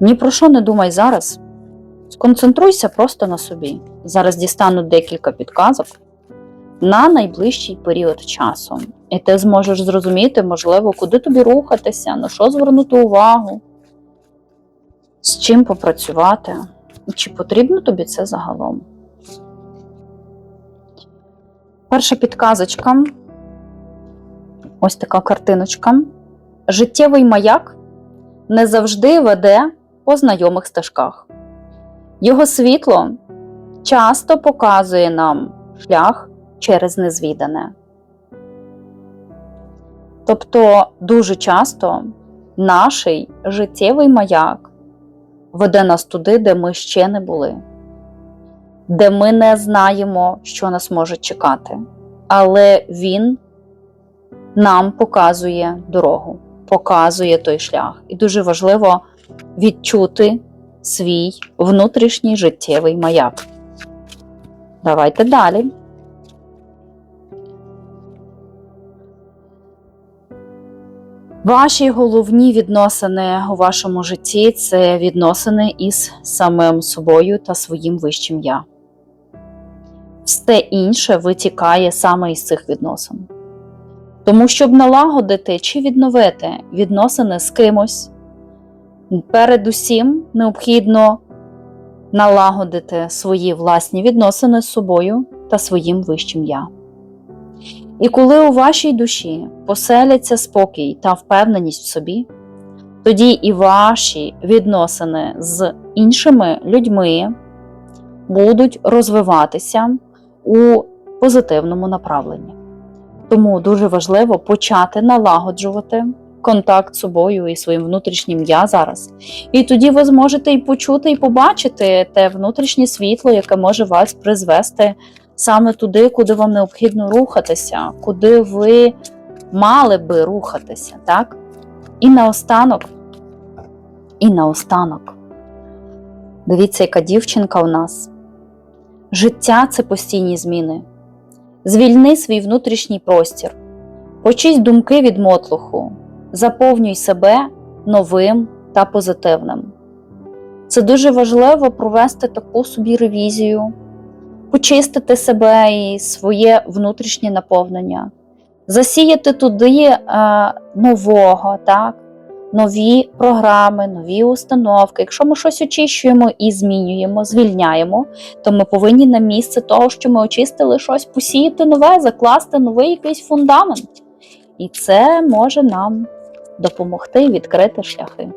Ні про що не думай зараз. Сконцентруйся просто на собі. Зараз дістану декілька підказок на найближчий період часу. І ти зможеш зрозуміти, можливо, куди тобі рухатися, на що звернути увагу, з чим попрацювати, чи потрібно тобі це загалом. Перша підказочка. Ось така картиночка. Життєвий маяк не завжди веде по знайомих стежках. Його світло часто показує нам шлях через незвідане. Тобто, дуже часто наш життєвий маяк веде нас туди, де ми ще не були, де ми не знаємо, що нас може чекати. Але він нам показує дорогу, показує той шлях. І дуже важливо відчути свій внутрішній життєвий маяк. Давайте далі. Ваші головні відносини у вашому житті це відносини із самим собою та своїм вищим я. Все інше витікає саме із цих відносин. Тому, щоб налагодити чи відновити відносини з кимось, передусім необхідно налагодити свої власні відносини з собою та своїм вищим я. І коли у вашій душі поселяться спокій та впевненість в собі, тоді і ваші відносини з іншими людьми будуть розвиватися у позитивному направленні. Тому дуже важливо почати налагоджувати контакт з собою і своїм внутрішнім я зараз. І тоді ви зможете і почути, і побачити те внутрішнє світло, яке може вас призвести саме туди, куди вам необхідно рухатися, куди ви мали би рухатися, так? І наостанок, і наостанок. Дивіться, яка дівчинка у нас. Життя це постійні зміни. Звільни свій внутрішній простір, почисть думки від мотлуху, заповнюй себе новим та позитивним. Це дуже важливо провести таку собі ревізію, почистити себе і своє внутрішнє наповнення, засіяти туди е, нового, так? нові програми, нові установки. Якщо ми щось очищуємо і змінюємо, звільняємо, то ми повинні на місце того, що ми очистили щось, посіяти нове, закласти новий якийсь фундамент. І це може нам допомогти відкрити шляхи.